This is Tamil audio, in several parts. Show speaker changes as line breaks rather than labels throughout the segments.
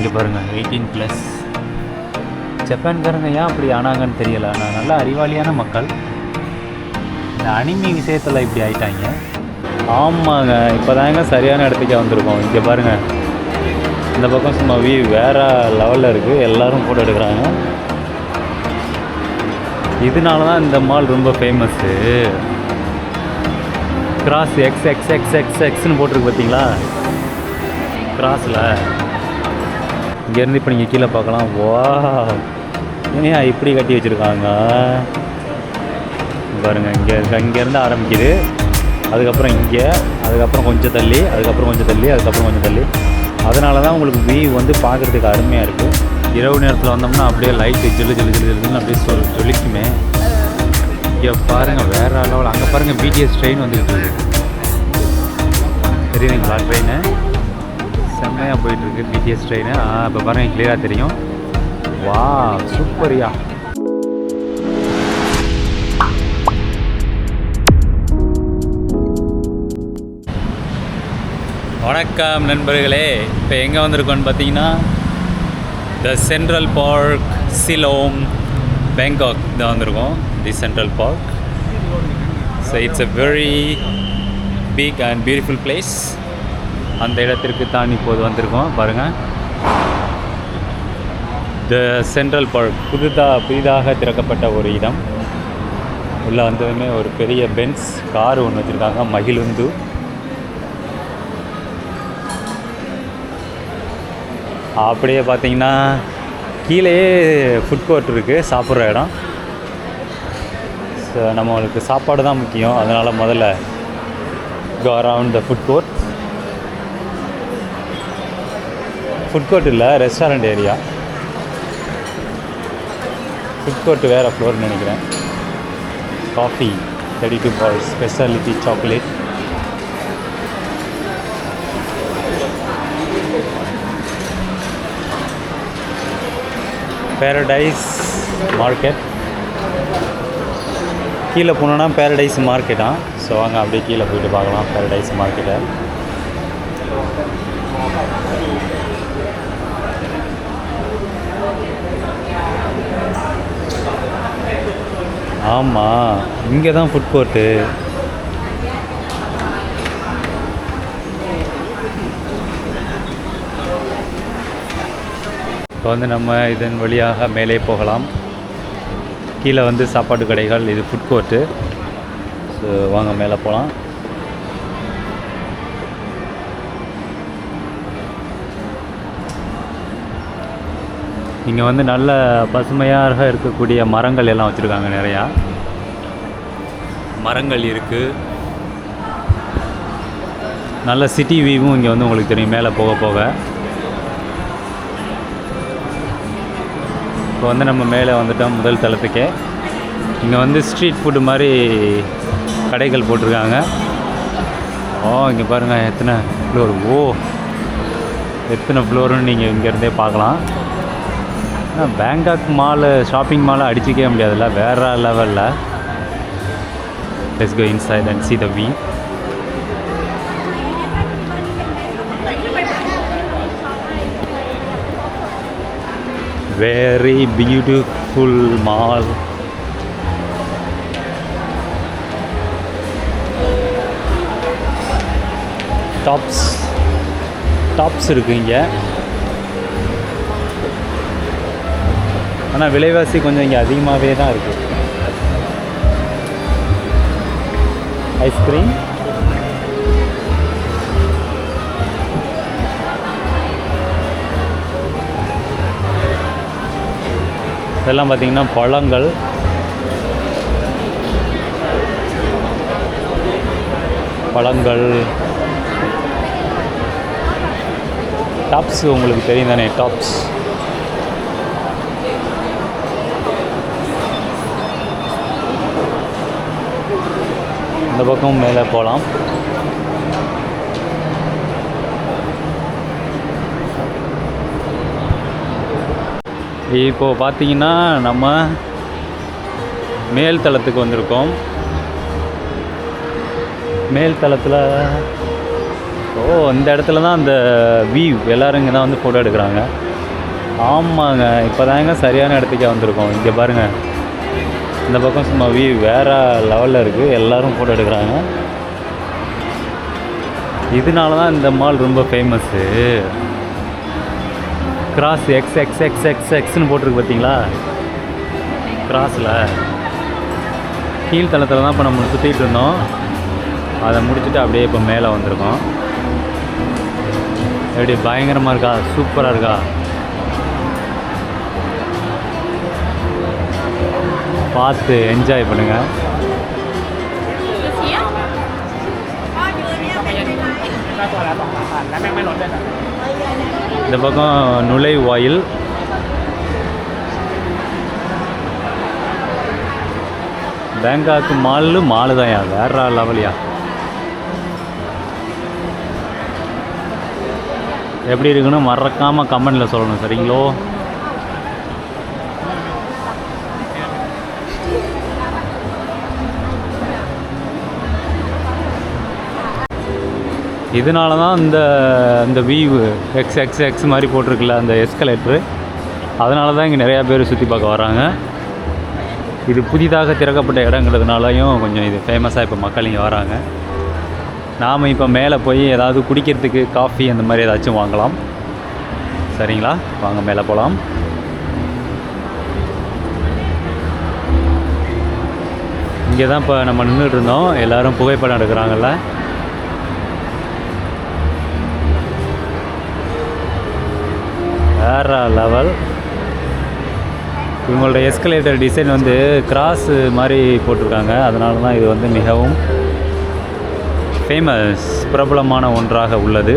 இங்கே பாருங்கள் எயிட்டீன் ப்ளஸ் ஜப்பான்காரங்க ஏன் அப்படி ஆனாங்கன்னு தெரியல. ஆனால் நல்லா அறிவாளியான மக்கள். இந்த அனிமி விஷயத்தில் இப்படி ஆயிட்டாங்க. ஆமாங்க இப்போ தாங்க சரியான இடத்துக்கே வந்திருக்கோம். இங்கே பாருங்கள் இந்த பக்கம் சும்மா வியூ வேறு லெவலில் இருக்குது எல்லோரும் ஃபோட்டோ எடுக்கிறாங்க. இதனால தான் இந்த மால் ரொம்ப famous cross X X X X எக்ஸ்னு போட்டிருக்கு பார்த்தீங்களா கிராஸில் இங்கேருந்து இப்போ நீங்கள் கீழே பார்க்கலாம். வா ஏன் இப்படி கட்டி வச்சுருக்காங்க? பாருங்க இங்கே இங்கேருந்து ஆரம்பிக்குது. அதுக்கப்புறம் இங்கே அதுக்கப்புறம் கொஞ்சம் தள்ளி அதுக்கப்புறம் கொஞ்சம் தள்ளி அதுக்கப்புறம் கொஞ்சம் தள்ளி. அதனால தான் உங்களுக்கு வியூ வந்து பார்க்குறதுக்கு அருமையாக இருக்குது இரவு நேரத்தில் வந்தோம்னா அப்படியே லைட்டு ஜில்லு ஜில்லு ஜில்லு ஜில்லுன்னு அப்படியே சொல் ஜொலிக்குமே இங்கே பாருங்கள் வேறு அளவில் அங்கே பாருங்கள் பிடிஎஸ் ட்ரெயின் வந்துட்டு இருக்கு. தெரியுதுங்களா ட்ரெயின் செம்மையாக போயிட்டுருக்கு பிடிஎஸ் ட்ரெயின் இப்போ பாருங்கள் கிளியராக தெரியும். வா சூப்பரியா வணக்கம் நண்பர்களே. இப்போ எங்கே வந்திருக்கோன்னு பார்த்தீங்கன்னா the Central Park Silom Bangkok தான் வந்திருக்கோம். The Central Park so it's a very big and beautiful place அந்த இடத்திற்கு தான் இப்போது வந்திருக்கோம். பாருங்கள் த சென்ட்ரல் பார்க் புதுதாக புதிதாக திறக்கப்பட்ட ஒரு இடம். உள்ளே வந்ததுமே ஒரு பெரிய பென்ஸ் கார் ஒன்று வச்சுருக்காங்க மகிழுந்து. அப்படியே பார்த்தீங்கன்னா கீழேயே ஃபுட் கோர்ட் இருக்குது சாப்பிட்ற இடம். ஸோ நம்மளுக்கு சாப்பாடு தான் முக்கியம். அதனால் முதல்ல go around the food court food court இல்லை ரெஸ்டாரண்ட் ஏரியா ஃபுட் கோர்ட் வேறு ஃப்ளோர்னு நினைக்கிறேன். Coffee thirty two bar speciality chocolate paradise market கீழே போனோன்னா பேரடைஸ் மார்க்கெட்டாக ஸோ வாங்க அப்படியே கீழே போயிட்டு பார்க்கலாம் பேரடைஸ் மார்க்கெட்டை ஆமாம் இங்கே தான் ஃபுட் கோர்ட்டு இப்போ வந்து நம்ம இதன் வழியாக மேலே போகலாம். கீழே வந்து சாப்பாடு கடைகள் இது ஃபுட் கோர்ட்டு ஸோ வாங்க மேலே போகலாம் இங்கே வந்து நல்ல பசுமையாக இருக்கக்கூடிய மரங்கள் எல்லாம் வச்சுருக்காங்க நிறையா. மரங்கள் இருக்குது நல்ல சிட்டி வியூவும் இங்கே வந்து உங்களுக்கு தெரியும் மேலே போக போக. இப்போ வந்து நம்ம மேலே வந்துட்டோம் முதல் தளத்துக்கே. இங்கே வந்து ஸ்ட்ரீட் ஃபுட்டு மாதிரி கடைகள் போட்டிருக்காங்க. ஓ இங்கே பாருங்கள் எத்தனை ஃப்ளோர் ஓ எத்தனை ஃப்ளோருன்னு நீங்கள் இங்கேருந்தே பார்க்கலாம். ஆனால் பேங்காக் மாலு ஷாப்பிங் மாலை அடிச்சிக்கவே முடியாதுல்ல. வேற லெவலில் let's go inside and see the view very beautiful mall tops tops இருக்குது இங்கே. ஆனால் விலைவாசி கொஞ்சம் இங்கே அதிகமாகவே தான் இருக்குது ஐஸ்கிரீம் இதெல்லாம் பார்த்தீங்கன்னா பழங்கள். பழங்கள். டாப்ஸ் உங்களுக்கு தெரியும் தானே டாப்ஸ் இந்த பக்கம் மேலே போகலாம். இப்போது பார்த்தீங்கன்னா நம்ம மேல் தளத்துக்கு வந்திருக்கோம். மேல் தளத்தில் ஓ இந்த இடத்துல தான் அந்த வியூ எல்லோரும் இங்கே தான் வந்து ஃபோட்டோ எடுக்கிறாங்க. ஆமாங்க இப்போ தாங்க சரியான இடத்துக்கே வந்திருக்கோம். இங்கே பாருங்கள் இந்த பக்கம் சும்மா வியூ வேறு லெவலில் இருக்குது எல்லோரும் ஃபோட்டோ எடுக்கிறாங்க. இதனால தான் இந்த மால் ரொம்ப famous cross X X X X எக்ஸ்னு போட்டிருக்கு பார்த்தீங்களா கிராஸில் கீழ்த்தளத்தில் தான் இப்போ நம்ம சுற்றிட்டு இருந்தோம். அதை முடிச்சுட்டு அப்படியே இப்போ மேலே வந்திருக்கோம். எப்படி பயங்கரமாக இருக்கா? சூப்பராக இருக்கா? பார்த்து என்ஜாய் பண்ணுங்கள் இந்த பக்கம் நுழைவாயில். பேங்காக்கு மாலு மாலு தான்யா வேற லெவலியா? எப்படி இருக்குன்னு மறக்காமல் கமெண்டில் சொல்லணும் சரிங்களோ? இதனால தான் இந்த இந்த வீவு எக்ஸ் எக்ஸ் எக்ஸ் மாதிரி போட்டிருக்குல்ல அந்த எஸ்கலேட்ரு அதனால தான் இங்கே நிறையா பேர் சுற்றி பார்க்க வராங்க. இது புதிதாக திறக்கப்பட்ட இடங்கிறதுனாலையும் கொஞ்சம் இது ஃபேமஸாக இப்போ மக்கள் இங்கே வராங்க. நாம் இப்போ மேலே போய் ஏதாவது குடிக்கிறதுக்கு காஃபி அந்த மாதிரி ஏதாச்சும் வாங்கலாம். சரிங்களா? வாங்க மேலே போகலாம் இங்கே தான் இப்போ நம்ம நின்றுட்டு இருந்தோம். எல்லோரும் புகைப்படம் எடுக்கிறாங்கல்ல. வேற லெவல் இவங்களோட எஸ்கலேட்டர் டிசைன் வந்து கிராஸ் மாதிரி போட்டிருக்காங்க. அதனால தான் இது வந்து மிகவும் ஃபேமஸ் பிரபலமான ஒன்றாக உள்ளது.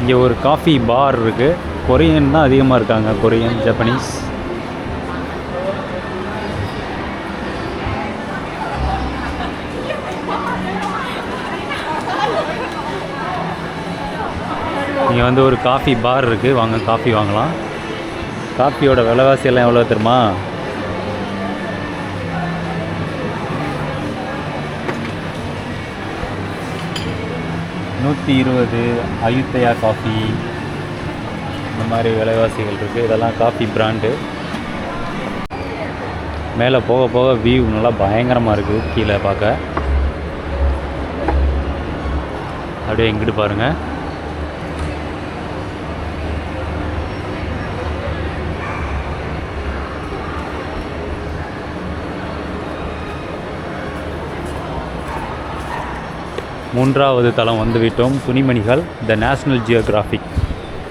இங்கே ஒரு காஃபி பார் இருக்குது கொரியன் தான் அதிகமாக இருக்காங்க. கொரியன் ஜப்பனீஸ் இங்கே வந்து ஒரு காஃபி பார் இருக்குது வாங்க காஃபி வாங்கலாம். காஃபியோட விலைவாசி எல்லாம் எவ்வளோ தெரியுமா? நூற்றி இருபது அயுத்தயா காஃபி இந்த மாதிரி விலைவாசிகள் இருக்குது இதெல்லாம் காஃபி பிராண்டு மேலே போக போக வியூ நல்லா பயங்கரமாக இருக்குது கீழே பார்க்க. அப்படியே எங்கிட்டு பாருங்கள் மூன்றாவது தளம் வந்துவிட்டோம். துணிமணிகள் the National Geographic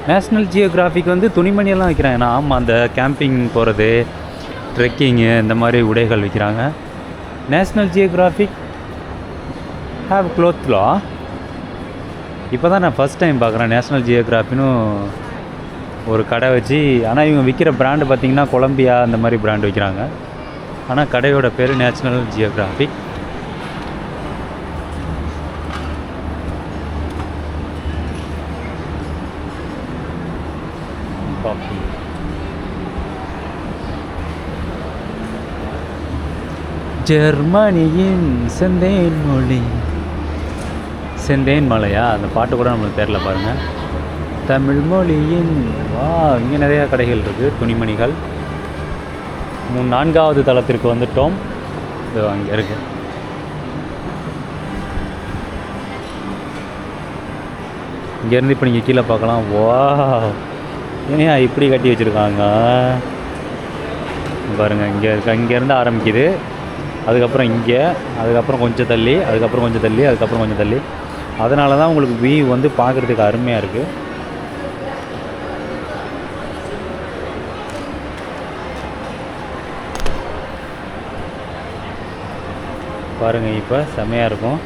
National Geographic வந்து துணிமணியெல்லாம் விற்கிறாங்க ஏன்னா ஆமாம் அந்த கேம்பிங் போகிறது ட்ரெக்கிங்கு இந்த மாதிரி உடைகள் விற்கிறாங்க நேஷ்னல் ஜியோகிராஃபிக் ஹாவ் க்ளோத்லா இப்போ தான் நான் ஃபஸ்ட் டைம் பார்க்குறேன். நேஷ்னல் ஜியோகிராஃபின்னு ஒரு கடை வச்சு ஆனால் இவங்க விற்கிற பிராண்டு பார்த்திங்கன்னா கொலம்பியா அந்த மாதிரி பிராண்டு விற்கிறாங்க ஆனால் கடையோட பேர் நேஷ்னல் ஜியோகிராஃபிக் காஃபி ஜெர்மனியின் செந்தேன் மொழி. செந்தேன் மலையா? அந்த பாட்டு கூட நம்மளுக்கு தெரில பாருங்கள் தமிழ் மொழியின் வா இங்கே நிறையா கடைகள் இருக்குது துணிமணிகள். மூணு நான்காவது தளத்திற்கு வந்துட்டோம். இது அங்கே இருக்கு. இங்கேருந்து இப்போ நீங்கள் கீழே பார்க்கலாம். வா ஏன் இப்படி கட்டி வச்சுருக்காங்க? பாருங்கள் இங்கே இருக்க இங்கேருந்து ஆரம்பிக்குது. அதுக்கப்புறம் இங்கே அதுக்கப்புறம் கொஞ்சம் தள்ளி அதுக்கப்புறம் கொஞ்சம் தள்ளி அதுக்கப்புறம் கொஞ்சம் தள்ளி. அதனால தான் உங்களுக்கு வியூ வந்து பார்க்குறதுக்கு அருமையாக இருக்குது பாருங்கள் இப்போ செமையாக இருக்கும்.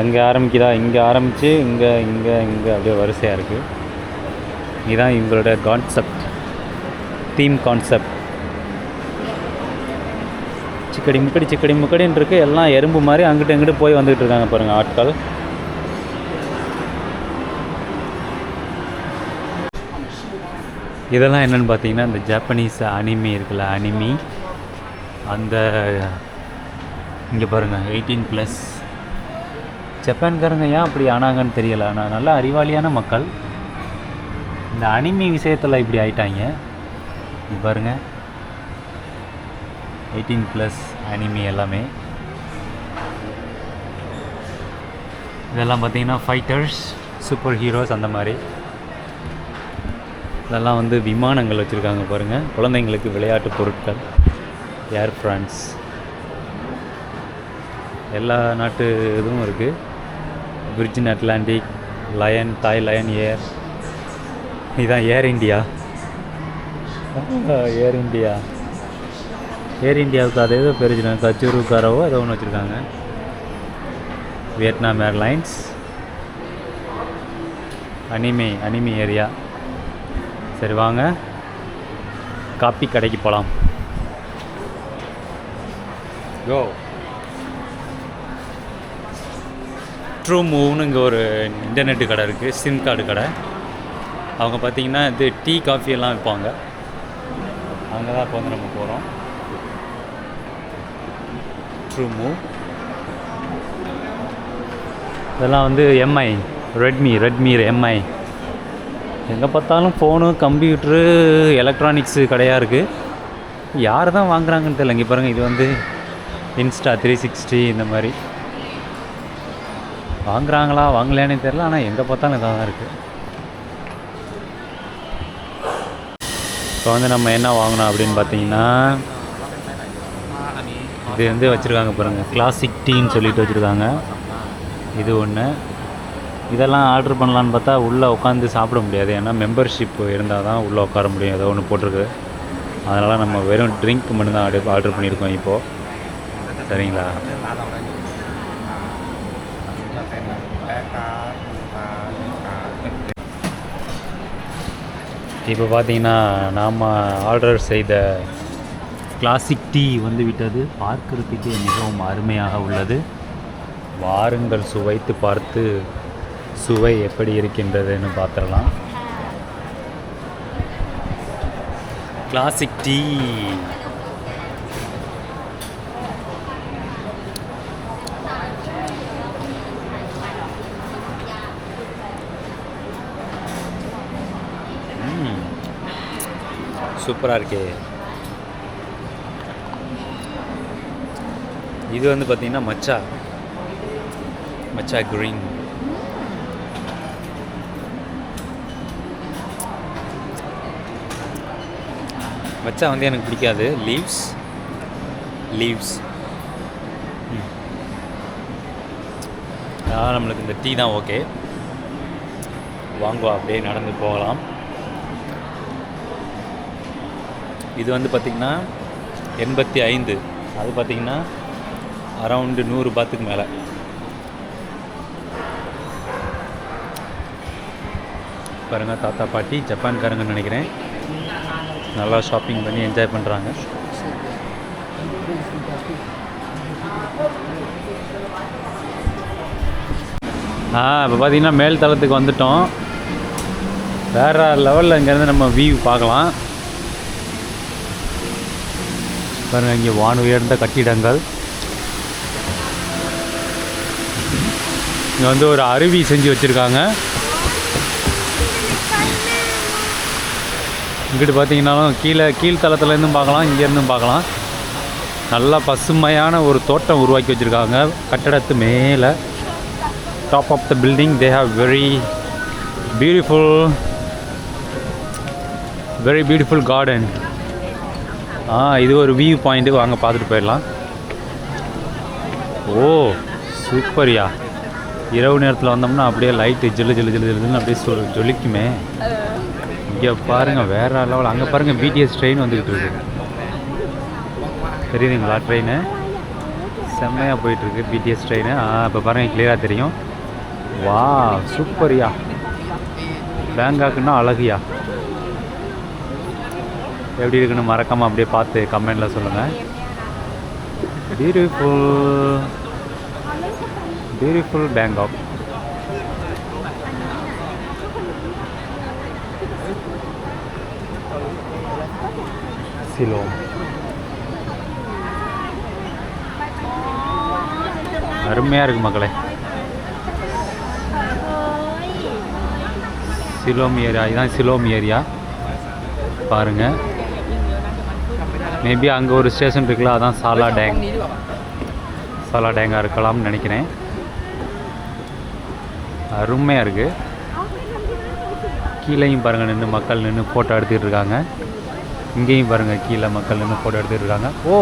அங்கே ஆரம்பிக்குதா? இங்கே ஆரம்பித்து இங்கே இங்கே இங்கே அப்படியே வரிசையாக இருக்குது இதுதான் இவங்களோட கான்செப்ட் தீம் கான்செப்ட் சிக்கடி முக்கடி சிக்கடி முக்கடின்னு இருக்கு. எல்லாம் எறும்பு மாதிரி அங்கிட்டு இங்கிட்டு போய் வந்துகிட்டு இருக்காங்க பாருங்கள் ஆட்கள். இதெல்லாம் என்னென்னு பார்த்தீங்கன்னா இந்த ஜாப்பனீஸ் அனிமி இருக்குல்ல அனிமி. அந்த இங்கே பாருங்கள் எயிட்டீன் ப்ளஸ் ஜப்பான்காரங்க ஏன் அப்படி ஆனாங்கன்னு தெரியல. ஆனால் நல்லா அறிவாளியான மக்கள். இந்த அனிமி விஷயத்தில் இப்படி ஆயிட்டாங்க. இது பாருங்க. எயிட்டீன் ப்ளஸ் அனிமி எல்லாமே. இதெல்லாம் பார்த்தீங்கன்னா ஃபைட்டர்ஸ் சூப்பர் ஹீரோஸ் அந்த மாதிரி. இதெல்லாம் வந்து விமானங்கள் வச்சுருக்காங்க பாருங்கள் குழந்தைங்களுக்கு விளையாட்டு பொருட்கள் ஏர் ஃப்ரான்ஸ் எல்லா நாட்டு இதுவும் இருக்குது Virgin Atlantic Lion Thai Lion Air இதுதான் ஏர் இண்டியா ஏர் இண்டியா ஏர் இந்தியாவுக்கு அதே ஏதோ பேர் வச்சுருக்காங்க. கச்சூரு ஏதோ ஒன்று வச்சுருக்காங்க. Vietnam Airlines anime anime area சரி வாங்க. காப்பி கடைக்கு போகலாம் கோ ட்ரூ மூவ்னு இங்கே ஒரு இன்டர்நெட்டு கடை இருக்குது சிம் கார்டு கடை. அவங்க பார்த்தீங்கன்னா இது டீ காஃபி எல்லாம் விற்பாங்க. அங்கே தான் இப்போ வந்து நம்ம போகிறோம் ட்ரூ இதெல்லாம் வந்து எம்ஐ ரெட்மி ரெட்மி எம்ஐ எங்கே பார்த்தாலும் ஃபோனு கம்ப்யூட்ரு எலக்ட்ரானிக்ஸு கடையாக இருக்குது யார் தான் வாங்குறாங்கன்னு தெரியல. இங்கே பாருங்கள் இது வந்து இன்ஸ்டா த்ரீ சிக்ஸ்டி இந்த மாதிரி. வாங்குறாங்களா வாங்கலையானே தெரில ஆனால் எங்கே பார்த்தாலும் இதாக தான் இருக்குது இப்போ வந்து நம்ம என்ன வாங்கினோம் அப்படின்னு பார்த்தீங்கன்னா இது வந்து வச்சுருக்காங்க பாருங்கள் கிளாசிக் டீன்னு சொல்லிட்டு வச்சுருக்காங்க. இது ஒன்று இதெல்லாம் ஆர்டர் பண்ணலான்னு பார்த்தா உள்ளே உட்காந்து சாப்பிட முடியாது. ஏன்னா மெம்பர்ஷிப் இருந்தால் தான் உள்ளே உட்கார முடியும். ஏதோ ஒன்று போட்டிருக்கு. அதனால் நம்ம வெறும் ட்ரிங்க் மட்டும்தான் ஆர்டர் ஆர்டர் பண்ணியிருக்கோம் இப்போது சரிங்களா? இப்போ பார்த்தீங்கன்னா நாம் ஆர்டர் செய்த கிளாசிக் டீ வந்து விட்டது பார்க்கறதுக்கே மிகவும் அருமையாக உள்ளது. வாருங்கள் சுவைத்து பார்த்து சுவை எப்படி இருக்கின்றதுன்னு பார்த்துடலாம். கிளாசிக் டீ சூப்பராக இருக்கே. இது வந்து பார்த்தீங்கன்னா மச்சா. மச்சா க்ரீன் மச்சா வந்து எனக்கு பிடிக்காது. லீவ்ஸ் லீவ்ஸ் அதனால் நம்மளுக்கு இந்த டீ தான் ஓகே. வாங்குவா அப்படியே நடந்து போகலாம். இது வந்து பார்த்திங்கன்னா எண்பத்தி ஐந்து. அது பார்த்திங்கன்னா அரவுண்டு நூறு பாத்துக்கு மேலே. பாருங்க தாத்தா பாட்டி ஜப்பான்காரங்கன்னு நினைக்கிறேன். நல்லா ஷாப்பிங் பண்ணி என்ஜாய் பண்ணுறாங்க ஆ இப்போ பார்த்தீங்கன்னா மேல் தளத்துக்கு வந்துட்டோம். வேறு லெவலில் இங்கேருந்து நம்ம வியூ பார்க்கலாம். பாருங்கள் இங்கே வான் உயர்ந்த கட்டிடங்கள். இங்கே வந்து ஒரு அருவி செஞ்சு வச்சுருக்காங்க. இங்கிட்டு பார்த்தீங்கன்னாலும் கீழே கீழ்த்தளத்துலேருந்தும் பார்க்கலாம் இங்கேருந்தும் பார்க்கலாம் நல்லா பசுமையான ஒரு தோட்டம் உருவாக்கி வச்சுருக்காங்க. கட்டடத்து மேலே. Top of the building they have very beautiful very beautiful garden ஆ இது ஒரு வியூ பாயிண்ட்டு வாங்க பார்த்துட்டு போயிடலாம். ஓ சூப்பர்யா இரவு நேரத்தில் வந்தோம்னா அப்படியே லைட்டு ஜில்லு ஜில்லு ஜில்லு ஜில்லுன்னு அப்படியே சொல் ஜொலிக்குமே. இங்கே பாருங்கள் வேற லெவல் அங்கே பாருங்கள் பிடிஎஸ் ட்ரெயின் வந்துக்கிட்டு இருக்கு. தெரியுதுங்களா ட்ரெயின் செம்மையாக போயிட்டுருக்கு பிடிஎஸ் ட்ரெயின் இப்போ பாருங்கள் கிளியராக தெரியும். வா சூப்பர்யா பேங்காக்குன்னா அழகுயா. எப்படி இருக்குன்னு மறக்காமல் அப்படியே பார்த்து கமெண்டில் சொல்லுங்கள் பியூட்டிஃபுல் பியூட்டிஃபுல் பேங்காக் சிலோம் அருமையாக இருக்கு மக்களே. சிலோம் ஏரியா இதுதான் சிலோம் ஏரியா. பாருங்கள் மேபி அங்கே ஒரு ஸ்டேஷன் இருக்குல்ல அதான் சாலா டேங் சாலா டேங்காக இருக்கலாம்னு நினைக்கிறேன். அருமையாக இருக்குது கீழேயும் பாருங்கள் நின்று மக்கள் நின்று ஃபோட்டோ எடுத்துகிட்டு இருக்காங்க. இங்கேயும் பாருங்கள் கீழே மக்கள் நின்று ஃபோட்டோ எடுத்துகிட்டு இருக்காங்க. ஓ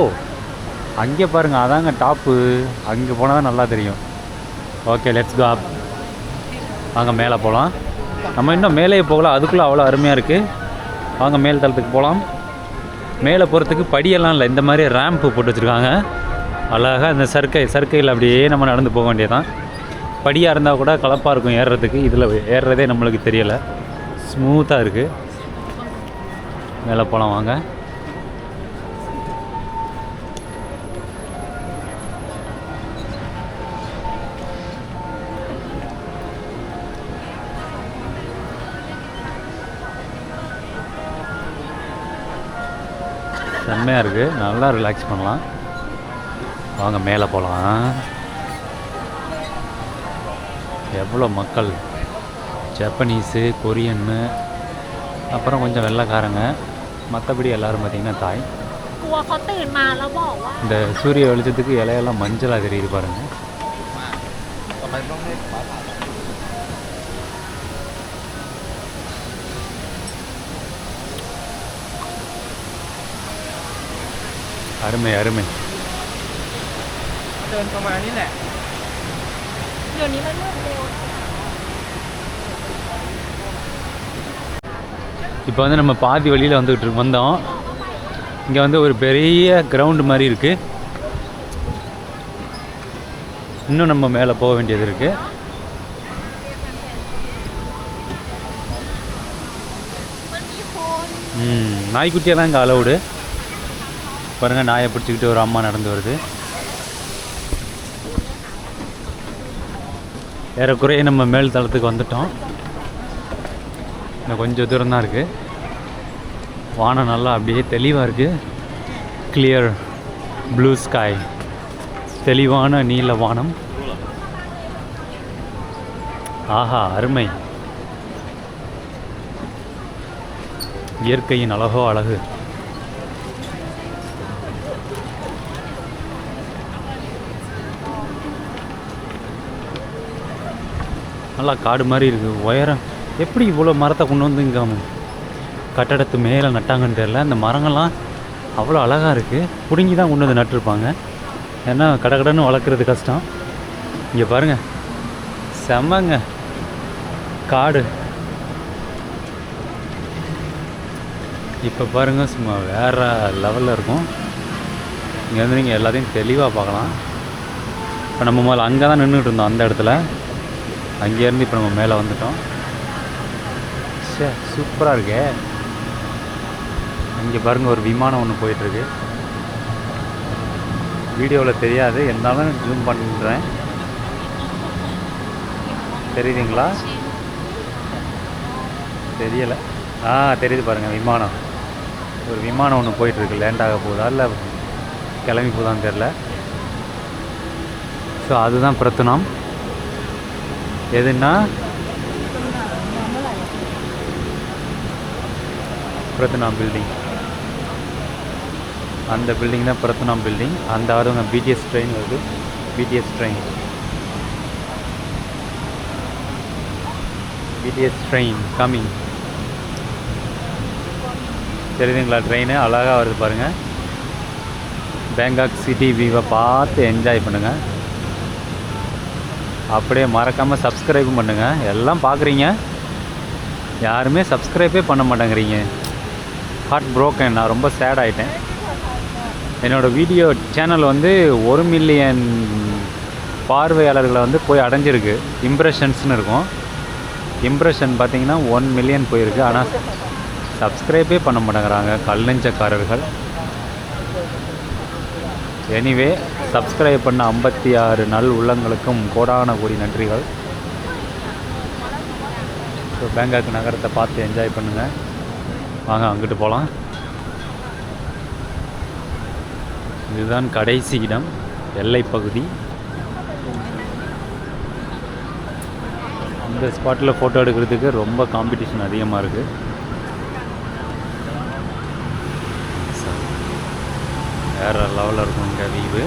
அங்கே பாருங்கள் அதாங்க டாப்பு அங்கே போனால் தான் நல்லா தெரியும். ஓகே லெட்ஸ் கோ அப் வாங்க மேலே போகலாம் நம்ம இன்னும் மேலே போகலாம் அதுக்குள்ளே அவ்வளோ அருமையாக இருக்குது வாங்க மேல் தளத்துக்கு போகலாம் மேலே போகிறதுக்கு படியெல்லாம் இல்லை இந்த மாதிரி ரேம்ப்பு போட்டு வச்சுருக்காங்க. அழகாக இந்த சர்க்கை சர்க்கையில் அப்படியே நம்ம நடந்து போக வேண்டியதான் படியாக இருந்தால் கூட கலப்பாக இருக்கும் ஏறுறதுக்கு இதில் ஏறுறதே நம்மளுக்கு தெரியலை. ஸ்மூத்தாக இருக்குது மேலே போகலாம் வாங்க. செம்மையாக இருக்குது நல்லா ரிலாக்ஸ் பண்ணலாம். வாங்க மேலே போகலாம் எவ்வளோ மக்கள் ஜப்பனீஸு கொரியன்னு அப்புறம் கொஞ்சம் வெள்ளைக்காரங்க மற்றபடி எல்லோரும் பார்த்திங்கன்னா தாய்
กลัวเขาตื่นมาแล้วบอกว่า
இந்த சூரிய வெளிச்சத்துக்கு இலையெல்லாம் மஞ்சளாக தெரியுது பாருங்கள்
ทำไมต้องให้ฟ้าผ่า
அருமை அருமை
เดินประมาณนี้แหละ
เดี๋ยวนี้มันมืดเร็ว
இப்போ வந்து நம்ம பாதி வழியில் வந்துக்கிட்டு வந்தோம். இங்கே வந்து ஒரு பெரிய கிரவுண்டு மாதிரி இருக்குது இன்னும் நம்ம மேலே போக வேண்டியது இருக்குது ம் நாய்க்குட்டியெல்லாம் இங்கே அலவுடு பாருங்கள் நாயை பிடிச்சிக்கிட்டு ஒரு அம்மா நடந்து வருது. ஏறக்குறைய நம்ம மேல் தளத்துக்கு வந்துட்டோம். இன்னும் கொஞ்சம் தூரம் தான் இருக்குது வானம் நல்லா அப்படியே தெளிவாக இருக்குது கிளியர் ப்ளூ ஸ்காய் தெளிவான நீல வானம். ஆஹா அருமை. இயற்கையின் அழகோ அழகு. நல்லா காடு மாதிரி இருக்குது உயரம் எப்படி இவ்வளோ மரத்தை கொண்டு வந்து இங்கே கட்டடத்து மேலே நட்டாங்கன்னு தெரியல. இந்த மரங்கள்லாம் அவ்வளோ அழகாக இருக்குது பிடுங்கி தான் கொண்டு வந்து நட்டிருப்பாங்க. ஏன்னா கடகடன்னு வளர்க்குறது கஷ்டம். இங்கே பாருங்கள் செம்மங்க. காடு. இப்போ பாருங்கள் சும்மா வேறு லெவலில் இருக்கும். இங்கே வந்து நீங்கள் எல்லாத்தையும் தெளிவாக பார்க்கலாம். இப்போ நம்ம முதல்ல அங்கே தான் நின்றுட்டு இருந்தோம் அந்த இடத்துல. அங்கேருந்து இப்போ நம்ம மேலே வந்துட்டோம். சே சூப்பராக இருக்கே. இங்கே பாருங்கள் ஒரு விமானம் ஒன்று போயிட்டுருக்கு. வீடியோவில் தெரியாது. இருந்தாலும் ஜூம் பண்ணுறேன் தெரியுதுங்களா? தெரியலை. ஆ தெரியுது பாருங்கள் விமானம். ஒரு விமானம் ஒன்று போயிட்டுருக்கு. லேண்ட் ஆக போகுதா இல்லை கிளம்பி போகுதான்னு தெரில ஸோ அதுதான் பிரத்தனம். எதுன்னா பிரதனா பில்டிங் அந்த பில்டிங் தான் பிரதனா பில்டிங் அந்த ஆறுங்க பிடிஎஸ் ட்ரெயின் வருது. BTS train BTS train coming தெரியுதுங்களா ட்ரெயின் அழகாக வருது பாருங்கள் பேங்காக் சிட்டி வியூவை பார்த்து என்ஜாய் பண்ணுங்கள் அப்படியே மறக்காமல் சப்ஸ்கிரைப் பண்ணுங்கள் எல்லாம் பார்க்குறீங்க. யாருமே சப்ஸ்கிரைபே பண்ண மாட்டேங்கிறீங்க. ஹார்ட் ப்ரோக்கன் நான் ரொம்ப சேட் ஆகிட்டேன் என்னோடய வீடியோ சேனல் வந்து ஒரு மில்லியன் பார்வையாளர்களை வந்து போய் அடைஞ்சிருக்கு. இம்ப்ரெஷன்ஸ்னு இருக்கும். இம்ப்ரெஷன் பார்த்திங்கன்னா ஒன் மில்லியன் போயிருக்கு. ஆனால் சப்ஸ்கிரைபே பண்ண மாட்டேங்கிறாங்க கல் நெஞ்சக்காரர்கள். எனிவே சப்ஸ்கிரைப் பண்ண ஐம்பத்தி ஆறு நல் உள்ளங்களுக்கும் கோடான கோடி நன்றிகள். ஸோ பேங்காக் நகரத்தை பார்த்து என்ஜாய் பண்ணுங்கள் வாங்க அங்கிட்டு போகலாம் இதுதான் கடைசி இடம் எல்லை பகுதி. இந்த ஸ்பாட்டில் ஃபோட்டோ எடுக்கிறதுக்கு ரொம்ப காம்படிஷன் அதிகமாக இருக்குது வேறு லெவலில் இருக்கும் இங்கே வியூவு